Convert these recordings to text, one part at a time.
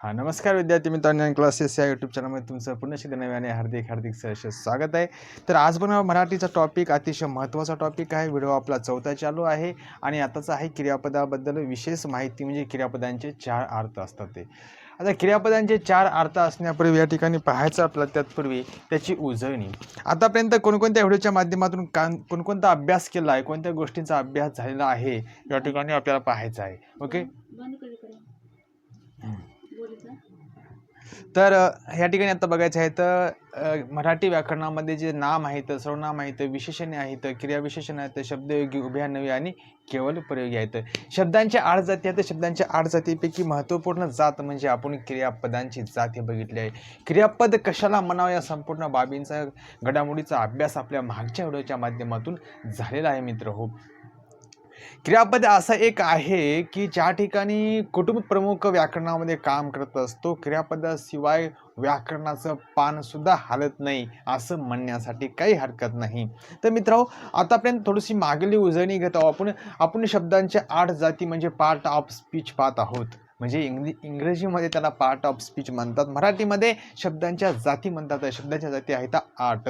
हा नमस्कार विद्यार्थी मित्रांनो क्लासेस या यूट्यूब चॅनलमध्ये तुमचं पुन्हा एकदा नव्याने हार्दिक हार्दिक सहर्ष स्वागत आहे. तर आज पण मराठीचा टॉपिक अतिशय महत्त्वाचा टॉपिक आहे. व्हिडिओ आपला चौथा चालू आहे आणि आताचा आहे क्रियापदाबद्दल विशेष माहिती म्हणजे क्रियापदांचे चार अर्थ असतात ते. आता क्रियापदांचे चार अर्थ असण्यापूर्वी या ठिकाणी पाहायचं आपलं त्यातपूर्वी त्याची उजळणी. आतापर्यंत कोणकोणत्या व्हिडिओच्या माध्यमातून का कोणकोणता अभ्यास केला आहे कोणत्या गोष्टींचा अभ्यास झालेला आहे या ठिकाणी आपल्याला पाहायचं आहे. ओके? तर ह्या ठिकाणी आता बघायचं आहे तर मराठी व्याकरणामध्ये जे नाम आहेत सर्वनाम आहेत विशेषणे आहेत क्रियाविशेषण आहेत शब्दयोगी उभ्यानवी आणि केवळ प्रयोगी आहेत. शब्दांच्या आठ जाती आहेत. शब्दांच्या आठ जातीपैकी महत्त्वपूर्ण जात म्हणजे आपण क्रियापदांची जात हे बघितली आहे. क्रियापद कशाला म्हणावं या संपूर्ण बाबींचा घडामोडीचा अभ्यास आपल्या मागच्या व्हिडिओच्या माध्यमातून झालेला आहे मित्र. हो. क्रियापद असं एक आहे की ज्या ठिकाणी कुटुंब प्रमुख व्याकरणामध्ये काम करत असतो क्रियापदाशिवाय व्याकरणाचं पानसुद्धा हालत नाही असं म्हणण्यासाठी काही हरकत नाही. तर मित्रांनो आतापर्यंत थोडीशी मागली उजळणी घेत आहोत. आपण आपण शब्दांच्या आठ जाती म्हणजे पार्ट ऑफ स्पीच पाहत आहोत. म्हणजे इंग्लि इंग्रजीमध्ये त्याला पार्ट ऑफ स्पीच म्हणतात. मराठीमध्ये शब्दांच्या जाती म्हणतात. शब्दांच्या जाती आहेत आठ.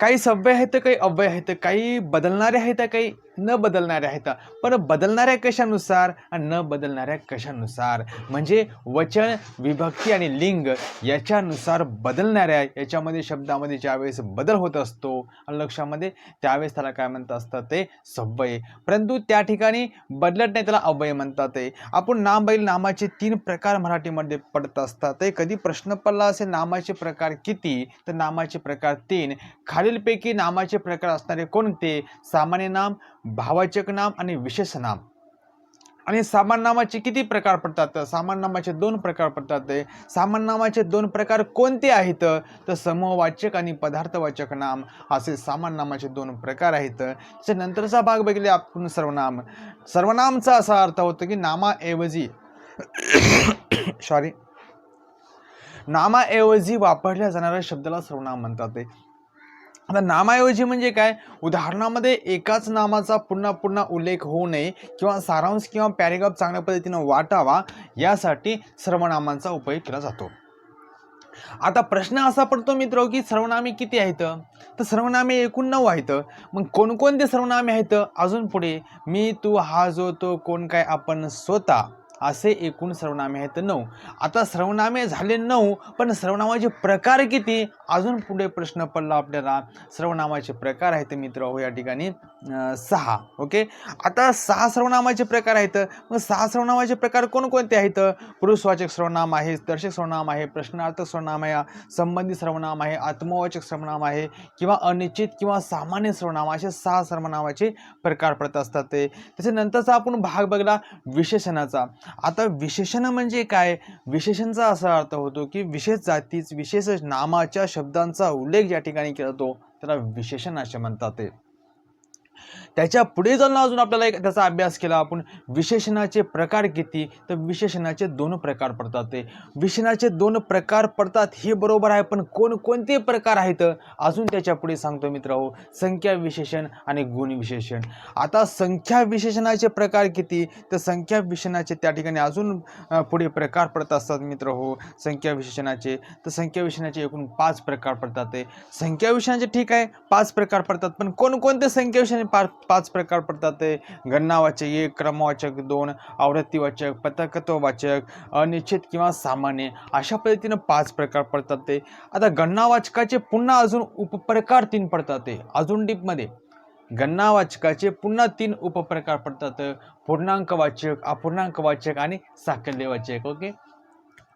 काही सव्य आहेत काही अव्यय आहेत काही बदलणारे आहेत काही न बदलणारे आहेत. पण बदलणाऱ्या कशानुसार? आणि न बदलणाऱ्या कशानुसार? म्हणजे वचन विभक्ती आणि लिंग याच्यानुसार बदलणाऱ्या याच्यामध्ये शब्दामध्ये ज्यावेळेस बदल होत असतो आणि लक्षामध्ये त्यावेळेस त्याला काय म्हणतात असतं ते? सव्वय परंतु त्या ठिकाणी बदलत नाही त्याला अव्यय म्हणतात ते. आपण नाम बैल नामाचे तीन प्रकार मराठीमध्ये पडत असतात ते. कधी प्रश्न पडला असेल नामाचे प्रकार किती? तर नामाचे प्रकार तीन. खालीलपैकी नामाचे प्रकार असणारे कोणते? सामान्य नाम भावाचक नाम आणि विशेष नाम. आणि सामान्य नामाचे किती प्रकार पडतात? सामान्य नामाचे दोन प्रकार पडतात. ते सामान्य नामाचे दोन प्रकार कोणते आहेत? तर समूहवाचक आणि पदार्थवाचक नाम. असे सामान्य नामाचे दोन प्रकार आहेत. त्याच्या नंतरचा भाग बघितले आपण सर्वनाम. सर्वनामचा असा अर्थ होतो की नामाऐवजी सॉरी नामाऐवजी वापरल्या जाणाऱ्या शब्दाला सर्वनाम म्हणतात. ते आता नामाऐवजी म्हणजे काय? उदाहरणामध्ये एकाच नामाचा पुन्हा पुन्हा उल्लेख होऊ नये किंवा सारांश किंवा पॅरेग्राफ चांगल्या पद्धतीनं वाटावा यासाठी सर्वनामांचा उपयोग केला जातो. आता प्रश्न असा पडतो मित्र की सर्वनामे किती आहेत? तर सर्वनामे एकूण नऊ आहेत. मग कोणकोणते सर्वनामे आहेत? अजून पुढे. मी तू हा जो तो कोण काय आपण स्वतः. असे एकूण सर्वनामे आहेत नऊ. आता सर्वनामे झाले नऊ पण सर्वनामाचे प्रकार किती? अजून पुढे प्रश्न पडला आपल्याला. सर्वनामाचे प्रकार आहेत मित्र हो या ठिकाणी सहा. ओके? आता सहा सर्वनामाचे प्रकार आहेत. मग सहा सर्वनामाचे प्रकार कोणकोणते आहेत? पुरुषवाचक सर्वनाम आहे दर्शक सर्वनाम आहे प्रश्नार्थक सर्वनाम आहे संबंधित सर्वनाम आहे आत्मवाचक सर्वनाम आहे किंवा अनिश्चित किंवा सामान्य सर्वनाम असे सहा सर्वनामाचे प्रकार पडत असतात ते. त्याच्यानंतरचा आपण भाग बघला विशेषणाचा. आता विशेषण म्हणजे काय? विशेषणचा असा अर्थ होतो की विशेष जातीच विशेष नामाच्या शब्दांचा उल्लेख ज्या ठिकाणी केला जातो त्याला विशेषण असे म्हणतात ते. त्याच्या पुढे जाऊन अजून आपल्याला एक त्याचा अभ्यास केला. आपण विशेषणाचे प्रकार किती? तर विशेषणाचे दोन प्रकार पडतात ते. विशेषणाचे दोन प्रकार पडतात हे बरोबर आहे पण कोणकोणते प्रकार आहेत? अजून त्याच्या पुढे सांगतो मित्र हो संख्या विशेषण आणि गुण विशेषण. आता संख्या विशेषणाचे प्रकार किती? तर संख्या विशेषणाचे त्या ठिकाणी अजून पुढे प्रकार पडत असतात मित्र हो संख्या विशेषणाचे तर संख्या विशेषणाचे एकूण पाच प्रकार पडतात ते. संख्या विशेषणाचे ठीक आहे पाच प्रकार पडतात पण कोणकोणते संख्या विशेषण पाच पाच प्रकार पडतात ते. गणनावाचक एक क्रमवाचक दोन आवृत्तीवाचक पथकत्ववाचक अनिश्चित किंवा सामान्य. अशा पद्धतीनं पाच प्रकार पडतात ते. आता गणनावाचकाचे पुन्हा अजून उपप्रकार तीन पडतात ते. अजून डीपमध्ये. गणनावाचकाचे पुन्हा तीन उपप्रकार पडतात. पूर्णांकवाचक अपूर्णांकवाचक आणि साकल्यवाचक ओके?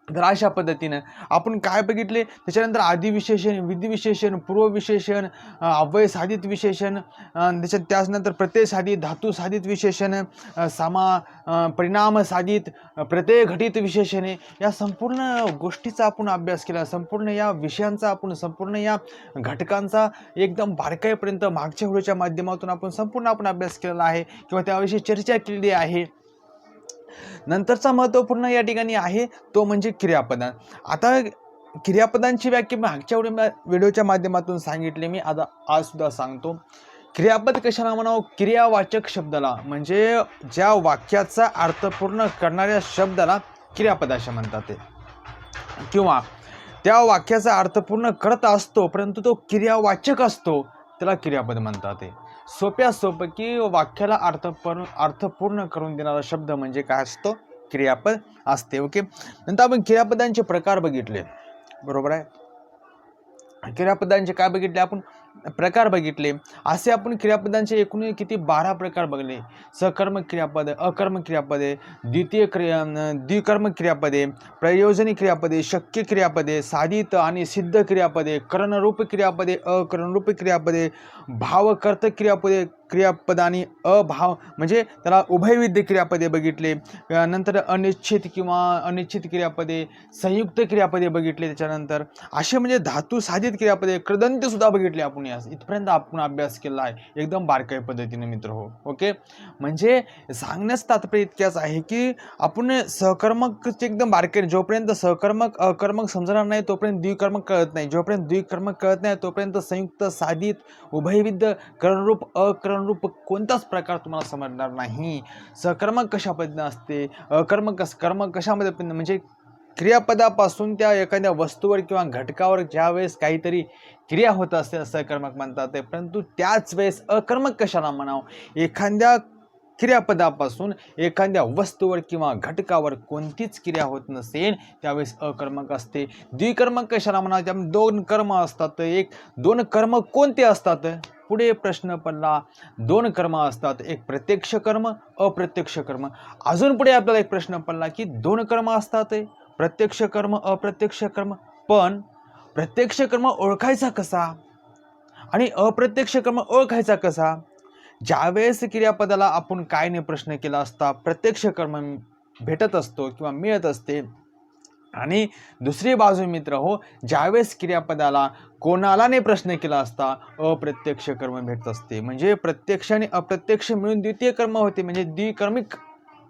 तर अशा पद्धतीनं आपण काय बघितले? त्याच्यानंतर आदिविशेषण विधिविशेषण पूर्वविशेषण अव्यय साधित विशेषण त्याच्यात त्याच्यानंतर प्रत्यय साधित धातू साधित विशेषण सामा परिणाम साधित प्रत्यय घटित विशेषणे या संपूर्ण गोष्टीचा आपण अभ्यास केला. संपूर्ण या विषयांचा आपण संपूर्ण या घटकांचा एकदम बारकाईपर्यंत मागच्या व्हिडिओच्या माध्यमातून आपण संपूर्ण आपण अभ्यास केलेला आहे किंवा त्याविषयी चर्चा केलेली आहे. नंतरचा महत्त्वपूर्ण या ठिकाणी आहे तो म्हणजे क्रियापदान. आता क्रियापदांची व्याख्या मागच्या वेळी व्हिडिओच्या माध्यमातून सांगितले मी आता आज सुद्धा सांगतो. क्रियापद कशाला म्हणावं? क्रियावाचक शब्दाला. म्हणजे ज्या वाक्याचा अर्थपूर्ण करणाऱ्या शब्दाला क्रियापद असे म्हणतात ते. किंवा त्या वाक्याचा अर्थपूर्ण करत असतो परंतु तो क्रियावाचक असतो त्याला क्रियापद म्हणतात ते. सोप्या सोपं की वाक्याला अर्थपूर्ण अर्थपूर्ण करून देणारा शब्द म्हणजे काय असतो? क्रियापद असते ओके नंतर आपण क्रियापदांचे प्रकार बघितले. बरोबर आहे? क्रियापदांचे काय बघितले आपण? प्रकार बघितले. असे आपण क्रियापदांचे एकूण किती? बारा प्रकार बघले. सकर्मक क्रियापद अकर्मक क्रियापदे द्वितीय क्रिया द्विकर्म क्रियापदे प्रयोजनी क्रियापदे शक्य क्रियापदे साधित आणि सिद्ध क्रियापदे करणरूप क्रियापदे अकरणरूप क्रियापदे भावकर्त क्रियापदे क्रियापदाने अभाव म्हणजे त्याला उभयविद्य क्रियापदे बघितले नंतर अनिश्चित किंवा अनिश्चित क्रियापदे संयुक्त क्रियापदे बघितले त्याच्यानंतर. असे म्हणजे धातू साधित क्रियापदे कृदंतसुद्धा बघितले आपण यास. इथपर्यंत आपण अभ्यास केला आहे. एकदम बारकाई पद्धतीने मित्र हो. ओके? म्हणजे सांगण्यास तात्पर्य इतक्याच आहे की आपण सहकर्मकचे एकदम बारकाईने जोपर्यंत सहकर्मक अकर्मक समजणार नाही तोपर्यंत द्विकर्मक कळत नाही. जोपर्यंत द्विकर्मक कळत नाही तोपर्यंत संयुक्त साधित उभयविद्य करणरूप अकरणरूप कोणताच प्रकार तुम्हाला समजणार नाही. सकर्मक कशा पद्धतीनं असते? अकर्मक कस कर्म कशामध्ये पण म्हणजे क्रियापदापासून त्या एखाद्या वस्तूवर किंवा घटकावर ज्यावेळेस काहीतरी क्रिया होत असते सकर्मक म्हणतात ते. परंतु त्याच वेळेस अकर्मक कशाला म्हणावं? एखाद्या क्रियापदापासून एखाद्या वस्तूवर किंवा घटकावर कोणतीच क्रिया होत नसेल त्यावेळेस अकर्मक असते. द्विकर्मक कशाला म्हणावं? त्यामध्ये दोन कर्म असतात. एक दोन कर्म कोणते असतात? पुढे प्रश्न पडला. दोन कर्म असतात. एक प्रत्यक्ष कर्म अप्रत्यक्ष कर्म. अजून पुढे आपल्याला एक प्रश्न पडला की दोन कर्म असतात प्रत्यक्ष कर्म अप्रत्यक्ष कर्म. पण प्रत्यक्ष कर्म ओळखायचा कसा? आणि अप्रत्यक्ष कर्म ओळखायचा कसा? ज्यावेळेस क्रियापदाला आपण काय नाही प्रश्न केला असता प्रत्यक्ष कर्म भेटत असतो किंवा मिळत असते आणि दुसरी बाजू मित्र हो ज्यावेळेस क्रियापदाला कोणाला ने प्रश्न केला असता अप्रत्यक्ष कर्म भेटत असते. म्हणजे प्रत्यक्ष आणि अप्रत्यक्ष मिळून द्वितीय कर्म होते. म्हणजे द्विकर्मिक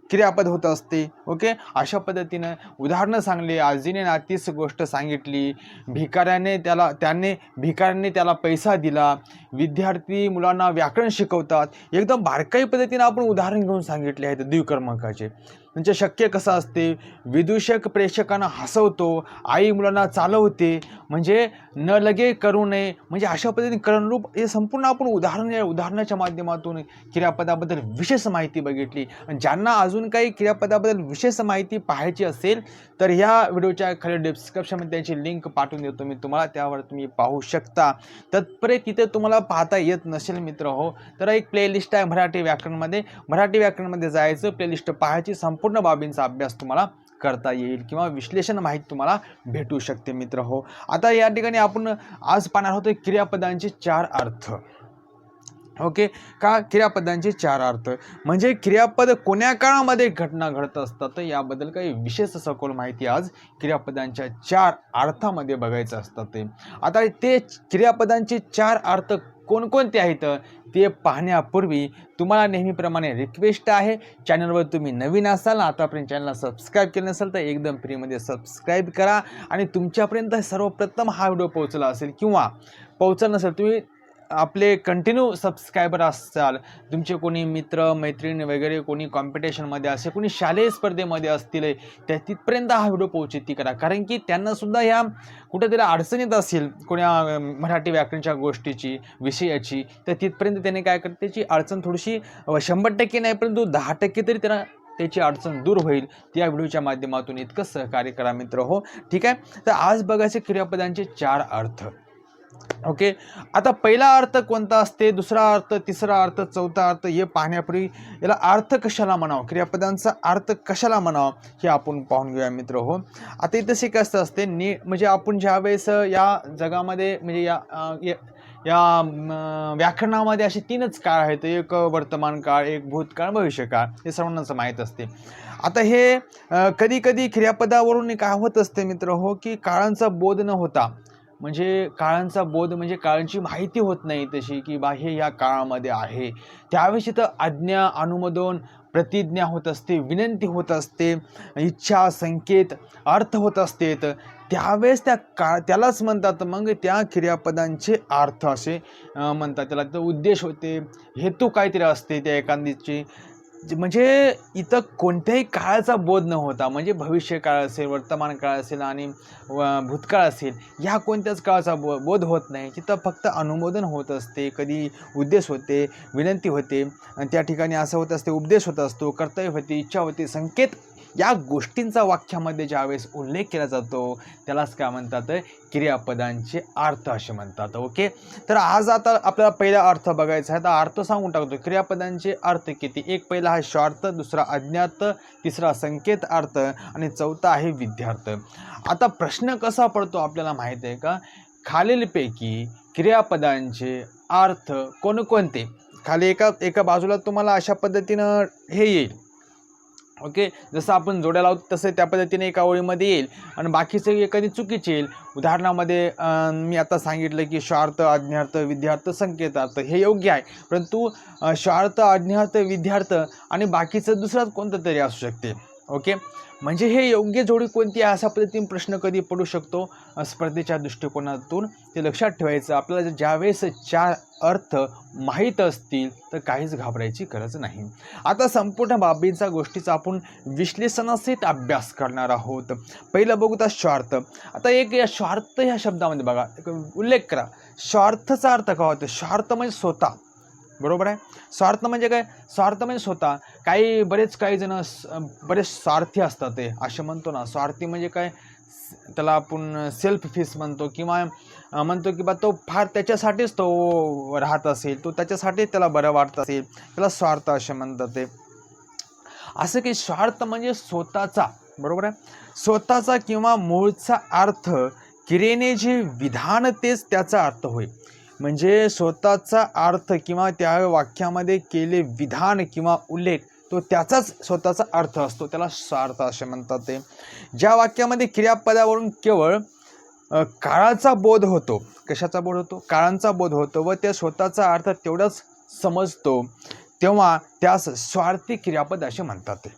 क्रियापद होत असते. ओके? अशा पद्धतीनं उदाहरणं सांगली. आजीने नातीस गोष्ट सांगितली. भिकाऱ्याने त्याला त्याने भिकाऱ्याने त्याला पैसा दिला. विद्यार्थी मुलांना व्याकरण शिकवतात. एकदम बारकाई पद्धतीनं आपण उदाहरण घेऊन सांगितले आहेत द्विकर्मकाचे. म्हणजे शक्य कसं असते? विदूषक प्रेक्षकांना हसवतो आई मुलांना चालवते म्हणजे न लगे करू नये म्हणजे अशा पद्धतीने करणरूप हे संपूर्ण आपण उदाहरण या उदाहरणाच्या माध्यमातून क्रियापदाबद्दल विशेष माहिती बघितली. आणि ज्यांना अजून काही क्रियापदाबद्दल विशेष माहिती पाहायची असेल तर ह्या व्हिडिओच्या खाली डिस्क्रिप्शनमध्ये त्याची लिंक पाठवून देतो मी तुम्हाला. त्यावर तुम्ही पाहू शकता. तत्परे तिथे तुम्हाला पाहता येत नसेल मित्र हो तर एक प्लेलिस्ट आहे मराठी व्याकरणमध्ये. मराठी व्याकरणमध्ये जायचं प्लेलिस्ट पाहायची संपूर्ण बाबींचा अभ्यास तुम्हाला करता येईल किंवा विश्लेषण माहिती तुम्हाला भेटू शकते मित्र. हो. आता या ठिकाणी आपण आज पाहणार आहोत क्रियापदांचे चार अर्थ. ओके? का क्रियापदांचे चार अर्थ? म्हणजे क्रियापद कोण्या काळामध्ये घटना घडत असतात? तर याबद्दल काही विशेष सखोल माहिती आज क्रियापदांच्या चार अर्थामध्ये बघायचं असतात ते. आता ते क्रियापदांचे चार अर्थ कोणकोणते आहेत? ते पाहण्यापूर्वी तुम्हाला नेहमीप्रमाणे रिक्वेस्ट आहे. चॅनलवर तुम्ही नवीन असाल आतापर्यंत चॅनलला सबस्क्राईब केलं नसेल तर एकदम फ्रीमध्ये सबस्क्राईब करा. आणि तुमच्यापर्यंत सर्वप्रथम हा व्हिडिओ पोहोचला असेल किंवा पोहोचला नसेल तुम्ही आपले कंटिन्यू सबस्क्रायबर असाल तुमचे कोणी मित्र मैत्रीण वगैरे कोणी कॉम्पिटिशनमध्ये असे कोणी शालेय स्पर्धेमध्ये असतील त्या तिथपर्यंत हा व्हिडिओ पोहोचती करा. कारण की त्यांनासुद्धा ह्या कुठेतरी अडचणीत असेल कोण्या मराठी व्याकरणच्या गोष्टीची विषयाची तर तिथपर्यंत त्याने काय करते त्याची अडचण थोडीशी शंभर टक्के नाही परंतु दहा टक्के तरी त्यांना त्याची अडचण दूर होईल. त्या व्हिडिओच्या माध्यमातून इतकं सहकार्य करा मित्र हो. ठीक आहे? तर आज बघायचे क्रियापदांचे चार अर्थ. ओके? आता पहिला अर्थ कोणता असते? दुसरा अर्थ तिसरा अर्थ चौथा अर्थ हे पाहण्यापूर्वी याला अर्थ कशाला म्हणावं? क्रियापदांचा अर्थ कशाला म्हणावं? हे आपण पाहून घेऊया मित्र हो. आता इथं शिकायचं असते नी म्हणजे आपण ज्यावेळेस या जगामध्ये म्हणजे या या- या व्याकरणामध्ये असे तीनच काळ आहेत एक वर्तमान काळ एक भूतकाळ भविष्यकाळ हे सर्वांनाच माहीत असते. आता हे कधी कधी क्रियापदावरून काय होत असते मित्र हो की काळांचा बोध न होता म्हणजे काळांचा बोध म्हणजे काळांची माहिती होत नाही तशी की बा हे या काळामध्ये आहे. त्यावेळेस इथं आज्ञा अनुमोदन प्रतिज्ञा होत असते विनंती होत असते इच्छा संकेत अर्थ होत असते. तर त्यावेळेस त्या का त्यालाच म्हणतात मग त्या क्रियापदांचे अर्थ असे म्हणतात. त्याला तर उद्देश होते हेतू काहीतरी असते त्या एखादीची म्हणजे इथं कोणत्याही काळाचा बोध न होता म्हणजे भविष्य काळ असेल वर्तमान काळ असेल आणि व- भूतकाळ असेल ह्या कोणत्याच काळाचा बो बोध होत नाही. तिथं फक्त अनुमोदन होत असते कधी उद्देश होते विनंती होते. त्या ठिकाणी असं होत असते उपदेश होत असतो कर्तव्य होते इच्छा होते संकेत या गोष्टींचा वाक्यामध्ये ज्यावेळेस उल्लेख केला जातो त्यालाच काय म्हणतात? क्रियापदांचे अर्थ असे म्हणतात. ओके? तर आज आता आपल्याला पहिला अर्थ बघायचा आहे. तर अर्थ सांगून टाकतो. क्रियापदांचे अर्थ किती? एक पहिला आहे शॉर्थ दुसरा अज्ञात तिसरा संकेत अर्थ आणि चौथा आहे विद्यार्थ. आता प्रश्न कसा पडतो आपल्याला माहीत आहे का? खालीलपैकी क्रियापदांचे अर्थ कोणकोणते? खाली एका एका बाजूला तुम्हाला अशा पद्धतीनं हे येईल. ओके? जसं आपण जोड्या लावतो तसं त्या पद्धतीने एका ओळीमध्ये येईल. आणि बाकीचे एखादी चुकीचे येईल. उदाहरणामध्ये मी आता सांगितलं की स्वार्थ आज्ञार्थ विद्यार्थ संकेतार्थ हे योग्य आहे. परंतु शार्थ स्वार्थ आज्ञार्थ विद्यार्थ आणि बाकीचं दुसरं कोणतं तरी असू शकते. ओके? म्हणजे हे योग्य जोडी कोणती आहे असा पद्धतीने प्रश्न कधी पडू शकतो? स्पर्धेच्या दृष्टिकोनातून ते लक्षात ठेवायचं. आपल्याला ज्यावेळेस चार अर्थ माहीत असतील तर काहीच घाबरायची गरज नाही. आता संपूर्ण बाबींचा गोष्टीचा आपण विश्लेषणासहित अभ्यास करणार आहोत. पहिलं बघू तर स्वार्थ आता एक या स्वार्थ ह्या शब्दामध्ये बघा. एक उल्लेख करा. स्वार्थचा अर्थ काय होतो? स्वार्थ म्हणजे स्वतः. बरोबर आहे? स्वार्थ म्हणजे काय? स्वार्थ म्हणजे स्वतः. काही बरेच काही जण बरेच स्वार्थी असतात ते असे म्हणतो ना. स्वार्थी म्हणजे काय? त्याला आपण सेल्फ फीस म्हणतो किंवा म्हणतो की बा तो फार त्याच्यासाठीच तो राहत असेल तो त्याच्यासाठीच त्याला बरं वाटत असेल त्याला स्वार्थ असे म्हणतात ते. असं की स्वार्थ म्हणजे स्वतःचा बरोबर आहे? स्वतःचा किंवा मूळचा अर्थ किरेने जे विधान तेच त्याचा अर्थ होय. म्हणजे स्वतःचा अर्थ किंवा त्या वाक्यामध्ये केले विधान किंवा उल्लेख तो त्याचाच स्वतःचा अर्थ असतो. त्याला स्वार्थ असे म्हणतात ते. ज्या वाक्यामध्ये क्रियापदावरून केवळ काळाचा बोध होतो. कशाचा बोध होतो? काळांचा बोध होतो व त्या स्वतःचा अर्थ तेवढाच समजतो तेव्हा त्यास स्वार्थी क्रियापद असे म्हणतात ते.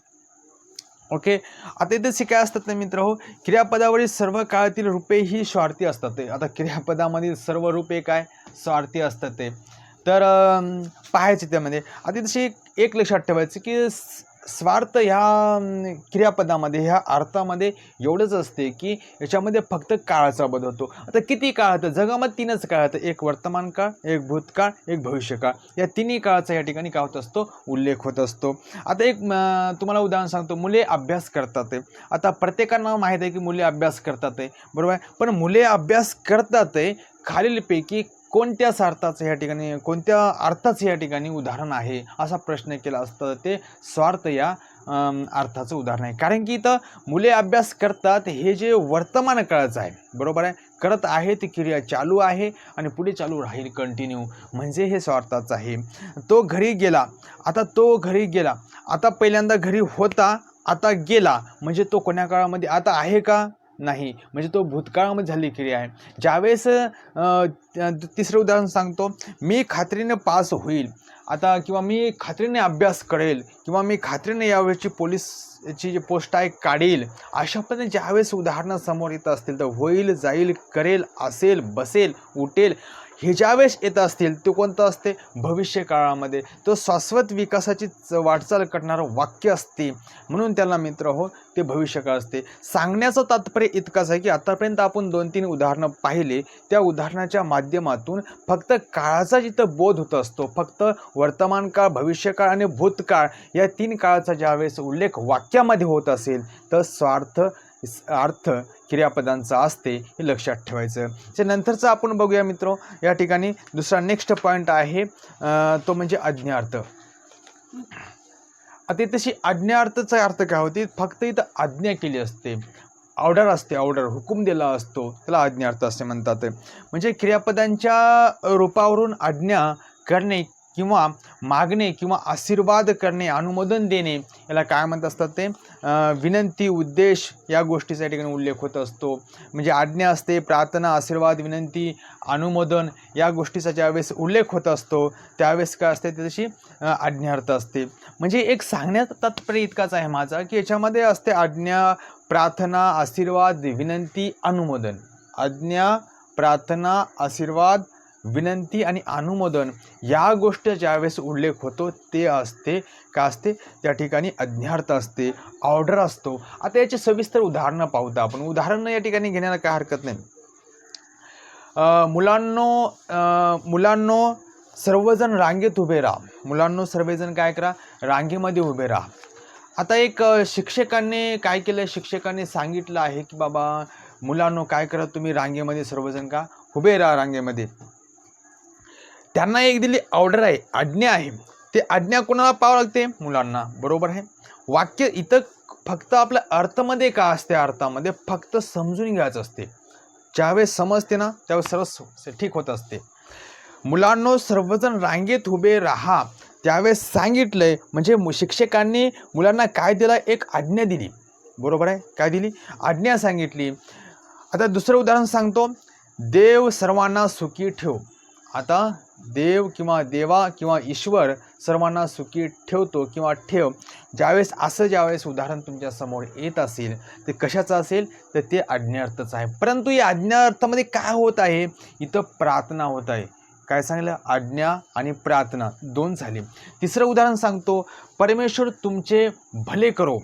ओके? आता इथे शिकाय असतात ना मित्र हो क्रियापदावरील सर्व काळातील रूपे ही स्वार्थी असतात ते. आता क्रियापदामधील सर्व रूपे काय? स्वार्थी असतात ते. तर पाहायचे त्यामध्ये. आता तशी एक एक लक्षात ठेवायचं की स्वार्थ ह्या क्रियापदामध्ये ह्या अर्थामध्ये एवढंच असते की याच्यामध्ये फक्त काळाचा बदल होतो. आता किती काळ होतं? जगामध्ये तीनच काळ होतं. एक वर्तमान काळ एक भूतकाळ एक भविष्यकाळ या तिन्ही काळाचा या ठिकाणी काय होत असतो? उल्लेख होत असतो. आता एक तुम्हाला उदाहरण सांगतो. मुले अभ्यास करतात आहे. आता प्रत्येकांना माहीत आहे की मुले अभ्यास करतात आहे बरोबर आहे? पण मुले अभ्यास करतात आहे खालीलपैकी कोणत्या अर्थाचं या ठिकाणी कोणत्या अर्थाचं या ठिकाणी उदाहरण आहे असा प्रश्न केला असतं ते स्वार्थ या अर्थाचं उदाहरण आहे. कारण की इथं मुले अभ्यास करतात हे जे वर्तमान काळाचं आहे बरोबर आहे? करत आहे ती क्रिया चालू आहे आणि पुढे चालू राहील कंटिन्यू म्हणजे हे स्वार्थाचं आहे. तो घरी गेला आता तो घरी गेला. आता पहिल्यांदा घरी होता आता गेला. म्हणजे तो कोण्या काळामध्ये आता आहे का? नाही. म्हणजे तो भूतकाळामध्ये झालेली क्रिया आहे. ज्यावेळेस तिसरं उदाहरण सांगतो. मी खात्रीने पास होईल. आता किंवा मी खात्रीने अभ्यास करेल किंवा मी खात्रीने यावेळेची पोलीसची जी पोस्ट आहे काढील अशा पद्धतीने ज्यावेळेस उदाहरणं समोर येत असतील तर होईल जाईल करेल असेल बसेल उठेल हे ज्यावेळेस येत असतील ते कोणतं असते? भविष्य काळामध्ये. तो शाश्वत विकासाची च- वाटचाल करणारं वाक्य असते. म्हणून त्याला मित्र हो ते भविष्यकाळ असते. सांगण्याचं तात्पर्य इतकंच आहे की आतापर्यंत आपण दोन तीन उदाहरणं पाहिले. त्या उदाहरणाच्या माध्यमातून फक्त काळाचा जिथं बोध होत असतो फक्त वर्तमान काळ भविष्यकाळ आणि भूतकाळ या तीन काळाचा ज्यावेळेस उल्लेख वाक्यामध्ये होत असेल तर स्वार्थ अर्थ क्रियापदांचा असते हे लक्षात ठेवायचं. त्या नंतरचं आपण बघूया मित्र या ठिकाणी दुसरा नेक्स्ट पॉईंट आहे तो म्हणजे आज्ञार्थ. आता तशी आज्ञार्थाचा अर्थ काय होते? फक्त इथं आज्ञा केली असते. ऑर्डर असते ऑर्डर हुकूम दिला असतो त्याला आज्ञार्थ असे म्हणतात. म्हणजे क्रियापदांच्या रूपावरून आज्ञा करणे किंवा मागणे किंवा आशीर्वाद करणे अनुमोदन देणे याला काय म्हणत असतात ते? विनंती उद्देश या गोष्टीचा या ठिकाणी उल्लेख होत असतो. म्हणजे आज्ञा असते प्रार्थना आशीर्वाद विनंती अनुमोदन या गोष्टीचा ज्यावेळेस उल्लेख होत असतो त्यावेळेस काय असते? त्याची आज्ञार्थ असते. म्हणजे एक सांगण्यात तात्पर्य इतकाच आहे माझा की याच्यामध्ये असते आज्ञा प्रार्थना आशीर्वाद विनंती अनुमोदन. आज्ञा प्रार्थना आशीर्वाद विनंती आणि अनुमोदन या गोष्टी ज्यावेळेस उल्लेख होतो ते असते का असते? त्या ठिकाणी अज्ञार्थ असते ऑर्डर असतो. आता याची सविस्तर उदाहरणं पाहूता आपण. उदाहरणं या ठिकाणी घेण्याला काय हरकत नाही. मुलांनो मुलांनो सर्वजण रांगेत उभे राहा. मुलांनो सर्वजण काय करा? रांगेमध्ये उभे राहा. आता एक शिक्षकांनी काय केलं? शिक्षकांनी सांगितलं आहे की बाबा मुलांनो काय करा तुम्ही? रांगेमध्ये सर्वजण का? उभे राहा रांगेमध्ये. त्यांना एक दिली ऑर्डर आहे आज्ञा आहे. ते आज्ञा कोणाला पाहावं लागते? मुलांना. बरोबर आहे? वाक्य इथं फक्त आपल्या अर्थमध्ये का असते? अर्थामध्ये फक्त समजून घ्यायचं असते. ज्यावेळेस समजते ना त्यावेळेस सर्व ठीक होत असते. मुलांनो सर्वजण रांगेत उभे राहा. त्यावेळेस सांगितलंय म्हणजे शिक्षकांनी मुलांना काय दिला? एक आज्ञा दिली. बरोबर आहे? काय दिली? आज्ञा सांगितली. आता दुसरं उदाहरण सांगतो. देव सर्वांना सुखी ठेव. आता देव किंवा देवा किंवा ईश्वर सर्वांना सुखी ठेवतो किंवा ठेव ज्यावेळेस असं ज्यावेळेस उदाहरण तुमच्यासमोर येत असेल ते कशाचं असेल? तर ते आज्ञार्थच आहे. परंतु या आज्ञार्थामध्ये काय होत आहे? इथं प्रार्थना होत आहे. काय सांगितलं? आज्ञा आणि प्रार्थना दोन झाली. तिसरं उदाहरण सांगतो. परमेश्वर तुमचे भले करो.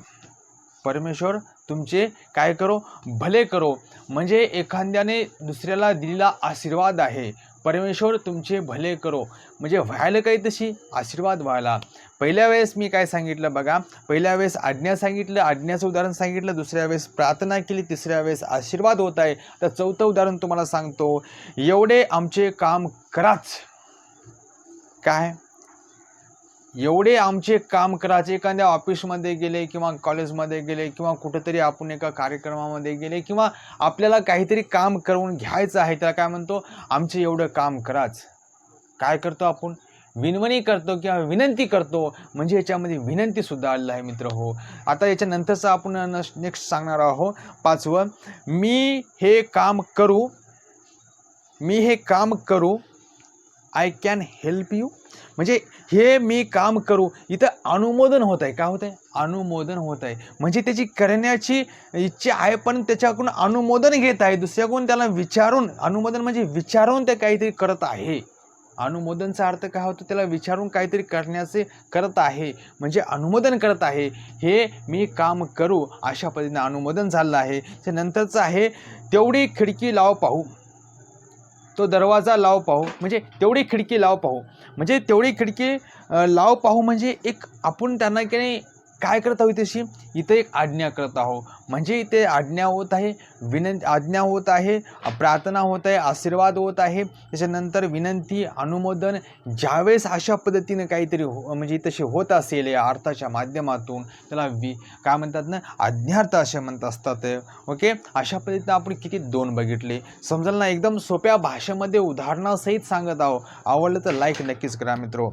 परमेश्वर तुमचे काय करो? भले करो. म्हणजे एखाद्याने दुसऱ्याला दिलेला आशीर्वाद आहे. परमेश्वर तुमचे भले करो. म्हणजे व्हायला काही तशी? आशीर्वाद व्हायला. पहिल्या वेळेस मी काय सांगितलं बघा? पहिल्या वेळेस आज्ञा सांगितलं आज्ञाचं उदाहरण सांगितलं दुसऱ्या वेळेस प्रार्थना केली तिसऱ्या वेळेस आशीर्वाद होत आहे. तर चौथं उदाहरण तुम्हाला सांगतो. एवढे आमचे काम कराच. काय? एवढे आमचे काम करायचे एखाद्या ऑफिसमध्ये गेले किंवा कॉलेजमध्ये गेले किंवा कुठंतरी आपण एका कार्यक्रमामध्ये गेले किंवा आपल्याला काहीतरी काम करून घ्यायचं आहे त्याला काय म्हणतो आमचे एवढं काम कराच. काय करतो आपण? विनवणी करतो किंवा विनंती करतो. म्हणजे याच्यामध्ये विनंतीसुद्धा आलेलं आहे मित्र हो. आता याच्यानंतरचं आपण नेक्स्ट सांगणार आहोत. पाचवं मी हे काम करू मी हे काम करू आय कॅन हेल्प यू म्हणजे हे मी काम करू इथं अनुमोदन होत आहे का होत आहे अनुमोदन होत आहे म्हणजे त्याची करण्याची इच्छा आहे पण त्याच्याकडून अनुमोदन घेत आहे. दुसऱ्याकडून त्याला विचारून अनुमोदन म्हणजे विचारून ते काहीतरी करत आहे. अनुमोदनचा अर्थ काय होतो? त्याला विचारून काहीतरी करण्याचे करत आहे. म्हणजे अनुमोदन करत आहे. हे मी काम करू अशा पद्धतीने अनुमोदन झालं आहे. त्यानंतरचं आहे तेवढी खिडकी लाव पाहू. तो दरवाजा लाव पाहू. म्हणजे तेवढी खिडकी लाव पाहू. म्हणजे तेवढी खिडकी लाव पाहू म्हणजे एक आपण त्यांना की नाही काय करत आहोत तशी इथं एक आज्ञा करत आहो म्हणजे इथे आज्ञा होत आहे विनंती आज्ञा होत आहे प्रार्थना होत आहे आशीर्वाद होत आहे. त्याच्यानंतर विनंती अनुमोदन ज्यावेळेस अशा पद्धतीनं काहीतरी हो म्हणजे तसे होत असेल या अर्थाच्या माध्यमातून त्याला वि काय म्हणतात ना आज्ञार्थ असे म्हणत असतात ओके? अशा पद्धतीनं आपण किती दोन बघितले. समजाल ना एकदम सोप्या भाषेमध्ये उदाहरणासहित सांगत आहो. आवडलं तर लाईक नक्कीच करा मित्रो.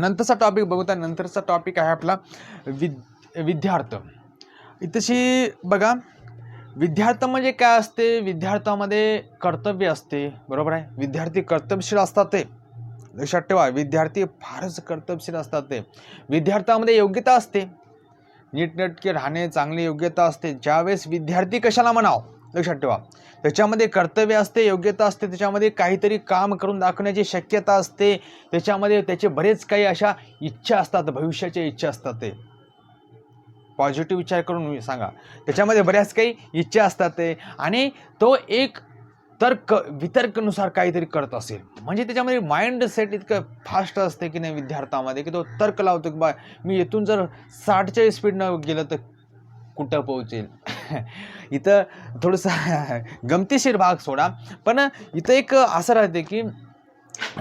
नंतरचा टॉपिक बघूता. नंतरचा टॉपिक आहे आपला विद विद्यार्थ. इथशी बघा विद्यार्थ म्हणजे काय असते? विद्यार्थ्यामध्ये कर्तव्य असते. बरोबर आहे? विद्यार्थी कर्तव्यशील असतात ते. लक्षात ठेवा विद्यार्थी फारच कर्तव्यशील असतात ते. विद्यार्थ्यामध्ये योग्यता असते. नीटनेटके राहणे चांगली योग्यता असते. ज्यावेळेस विद्यार्थी कशाला म्हणावं? लक्षात ठेवा. त्याच्यामध्ये कर्तव्य असते योग्यता असते त्याच्यामध्ये काहीतरी काम करून दाखवण्याची शक्यता असते त्याच्यामध्ये त्याचे बरेच काही अशा इच्छा असतात भविष्याच्या इच्छा असतात ते. पॉझिटिव्ह विचार करून सांगा. त्याच्यामध्ये बऱ्याच काही इच्छा असतात ते आणि तो एक तर्क वितर्कनुसार काहीतरी करत असेल. म्हणजे त्याच्यामध्ये माइंड सेट इतकं फास्ट असते की नाही विद्यार्थ्यामध्ये की तो तर्क लावतो की बा मी इथून जर साठच्या स्पीडनं गेलं तर कुठं पोहोचेल? इथं थोडंसं गमतीशीर भाग सोडा. पण इथं एक असं राहते की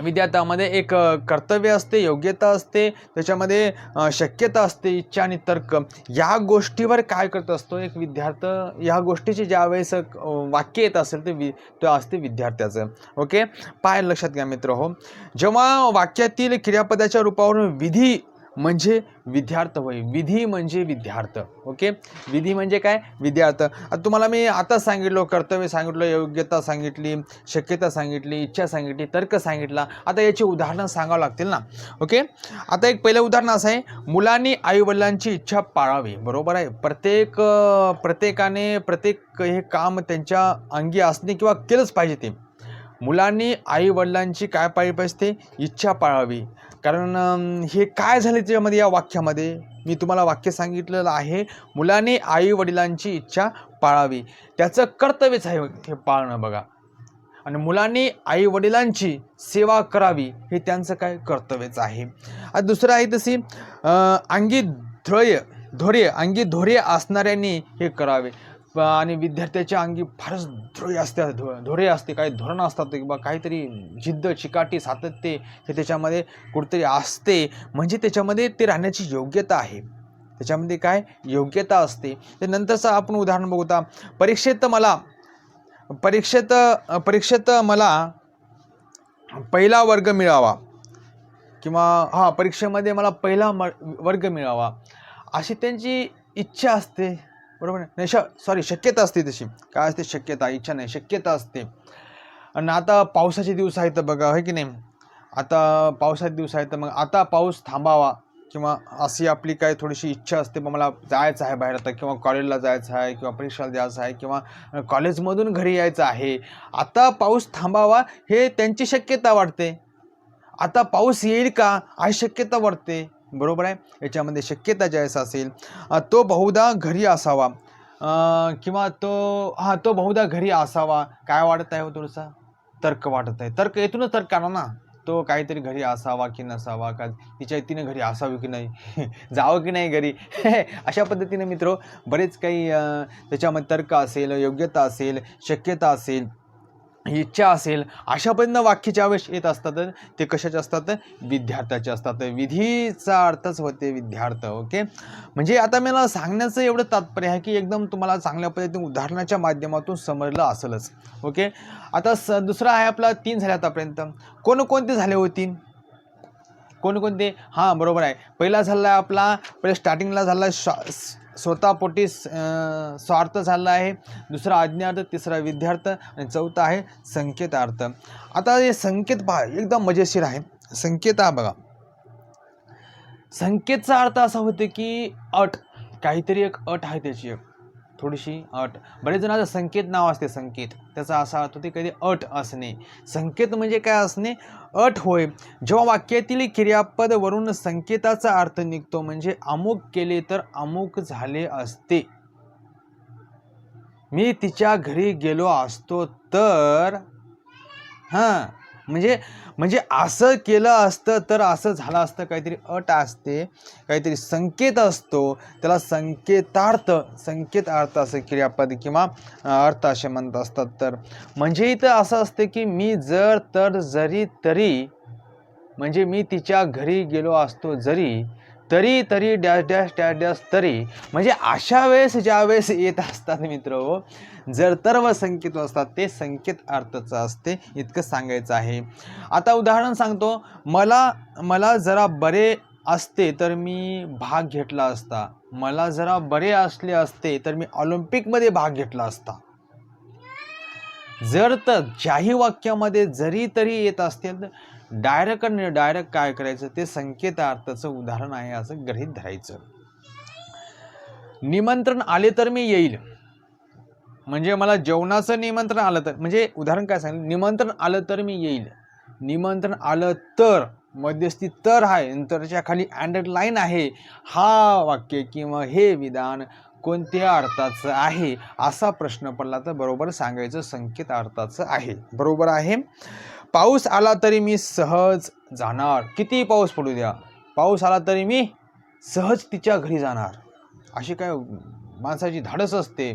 विद्यार्थ्यामध्ये एक कर्तव्य असते योग्यता असते त्याच्यामध्ये शक्यता असते इच्छा आणि तर्क. या गोष्टीवर काय करत असतो एक विद्यार्थी? या गोष्टीचे ज्यावेळेस वाक्य येत असेल ते वि ते असते विद्यार्थ्याचं. ओके? पाय लक्षात घ्या मित्र हो. जेव्हा वाक्यातील क्रियापदाच्या रूपावरून विधी म्हणजे विद्यार्थ होय. विधी म्हणजे विद्यार्थ. ओके? विधी म्हणजे काय? विद्यार्थ. आता तुम्हाला मी आता सांगितलं कर्तव्य सांगितलं योग्यता सांगितली शक्यता सांगितली इच्छा सांगितली तर्क सांगितला. आता याची उदाहरणं सांगावं लागतील ना? ओके? आता एक पहिलं उदाहरण असं आहे. मुलांनी आईवडिलांची इच्छा पाळावी. बरोबर आहे? प्रत्येक प्रत्येकाने प्रत्येक हे काम त्यांच्या अंगी असणे किंवा केलंच पाहिजे ते. मुलांनी आईवडिलांची काय पाळली ते? इच्छा पाळावी. कारण हे काय झाले त्याच्यामध्ये या वाक्यामध्ये? मी तुम्हाला वाक्य सांगितलेलं आहे. मुलाने आई वडिलांची इच्छा पाळावी. त्याचं कर्तव्यच आहे हे पाळणं बघा. आणि मुलांनी आई वडिलांची सेवा करावी हे त्यांचं काय कर्तव्यच आहे. आता दुसरं आहे तशी अंगी ध्रय धोर्य अंगी धोर्य असणाऱ्यांनी हे करावे. आणि विद्यार्थ्याच्या अंगी फारच ध्रुय असते धो धोरे असते काही धोरणं असतात किंवा काहीतरी जिद्द चिकाटी सातत्य हे त्याच्यामध्ये कुठेतरी असते. म्हणजे त्याच्यामध्ये ते राहण्याची योग्यता आहे. त्याच्यामध्ये काय? योग्यता असते. ते नंतरचं आपण उदाहरण बघूता. परीक्षेत मला परीक्षेत परीक्षेत मला पहिला वर्ग मिळावा. किंवा हां परीक्षेमध्ये मला पहिला म वर्ग मिळावा. अशी त्यांची इच्छा असते. बरोबर नाही श सॉरी शक्यता असते तशी. काय असते? शक्यता इच्छा नाही शक्यता असते. आणि आता पावसाचे दिवस आहेत तर बघा आहे की नाही? आता पावसाचे दिवस आहेत तर मग आता पाऊस थांबावा किंवा अशी आपली काय थोडीशी इच्छा असते मग मला जायचं आहे बाहेर आता किंवा कॉलेजला जायचं आहे किंवा परीक्षाला द्यायचं आहे किंवा कॉलेजमधून घरी यायचं आहे. आता पाऊस थांबावा हे त्यांची शक्यता वाटते. आता पाऊस येईल का? अशी शक्यता वाटते. बरोबर आहे? याच्यामध्ये शक्यता ज्यावेळेस असेल. तो बहुधा घरी असावा. किंवा तो हां तो बहुधा घरी असावा. काय वाटत आहे हो थोडंसा? तर्क वाटत आहे. तर्क येथूनच तर्क आला ना. तो काहीतरी घरी असावा की नसावा का तिच्या तिने घरी असावी की नाही? जावं की नाही घरी? अशा पद्धतीने मित्र बरेच काही त्याच्यामध्ये तर्क असेल योग्यता असेल शक्यता असेल. इच्छा असेल अशा पद्धतीनं वाक्य ज्यावेळेस येत असतात ते कशाचे असतात? विद्यार्थ्याचे असतात. विधीचा अर्थच होते विद्यार्थ ओके म्हणजे आता मला सांगण्याचं एवढं तात्पर्य आहे की एकदम तुम्हाला चांगल्या पद्धतीने उदाहरणाच्या माध्यमातून समजलं असेलच ओके आता स दुसरा आहे आपला तीन झाले आतापर्यंत. कोणकोणते झाले होतीन कोणकोणते? हां बरोबर आहे. पहिला झाला आहे आपला पहिले स्टार्टिंगला झाला आहे शा स्वतःपोटी स- स्वार्थ झाला आहे. दुसरा आज्ञार्थ तिसरा विद्यार्थ आणि चौथा आहे संकेतार्थ. आता हे संकेत पहा एकदम मजेशीर आहे. संकेत हा बघा. संकेतचा अर्थ असा होतो की अट काहीतरी एक अट आहे त्याची. एक थोडीशी अट. बरेच जणांचं संकेत नाव असते संकेत. त्याचा असा अर्थ होते कधी अट असणे. संकेत म्हणजे काय असणे? अट होय. जेव्हा वाक्यातील क्रियापद वरून संकेताचा अर्थ निघतो म्हणजे अमुक केले तर अमुक झाले असते. मी तिच्या घरी गेलो असतो तर हां म्हणजे म्हणजे असं केलं असतं तर असं झालं असतं. काहीतरी अट असते काहीतरी संकेत असतो. त्याला संकेतार्थ संकेत अर्थ असं क्रियापद किंवा अर्थ असे म्हणत असतात. तर म्हणजे इथं असं असते की मी जर तर जरी तरी म्हणजे मी तिच्या घरी गेलो असतो जरी तरी तरी डॅश डॅश डॅश डॅश तरी म्हणजे अशा वेळेस ज्या वेळेस येत असतात मित्र हो, जर सर्व संकेत असतात ते संकेत अर्थाचं असते इतकं सांगायचं आहे. आता उदाहरण सांगतो मला मला जरा बरे असते तर मी भाग घेतला असता. मला जरा बरे असले असते तर मी ऑलिम्पिकमध्ये भाग घेतला असता. जर तर ज्याही वाक्यामध्ये जरी तरी येत असतील तर डायरेक्ट आणि डायरेक्ट काय करायचं ते संकेतार्थाचं उदाहरण आहे असं गृहीत धरायचं. निमंत्रण आले तर मी येईल. म्हणजे मला जेवणाचं निमंत्रण आलं तर म्हणजे उदाहरण काय सांगितलं निमंत्रण आलं तर मी येईल निमंत्रण आलं तर मध्यस्थी तर आहे नंतरच्या खाली अँडेड लाईन आहे हा वाक्य किंवा हे विधान कोणत्या अर्थाचं आहे? असा प्रश्न पडला तर बरोबर सांगायचं संकेत अर्थाचं आहे. बरोबर आहे? पाऊस आला तरी मी सहज जाणार. किती पाऊस पडू द्या? पाऊस आला तरी मी सहज तिच्या घरी जाणार. अशी काय माणसाची धाडस असते.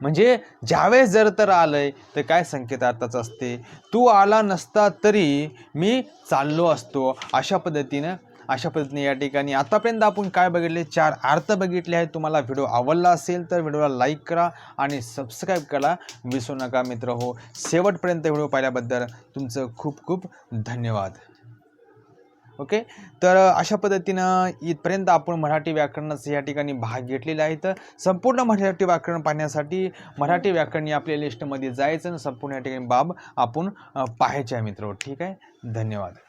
म्हणजे ज्यावेळेस जर तर आलंय तर काय संकेतार्थाचं असते? तू आला नसता तरी मी चाललो असतो. अशा पद्धतीनं अशा पद्धतीने या ठिकाणी आतापर्यंत आपण काय बघितले? चार अर्थ बघितले आहेत. तुम्हाला व्हिडिओ आवडला असेल तर व्हिडिओला लाईक करा आणि सबस्क्राईब करा विसरू नका मित्र हो. शेवटपर्यंत व्हिडिओ पाहिल्याबद्दल तुमचं खूप खूप धन्यवाद. ओके? तर अशा पद्धतीनं इथपर्यंत आपण मराठी व्याकरणाचं या ठिकाणी भाग घेतलेला आहे. तर संपूर्ण मराठी व्याकरण पाहण्यासाठी मराठी व्याकरण या आपल्या लिस्टमध्ये जायचं आणि संपूर्ण या ठिकाणी बाब आपण अ, पाहायचे आहे मित्र. ठीक आहे? धन्यवाद.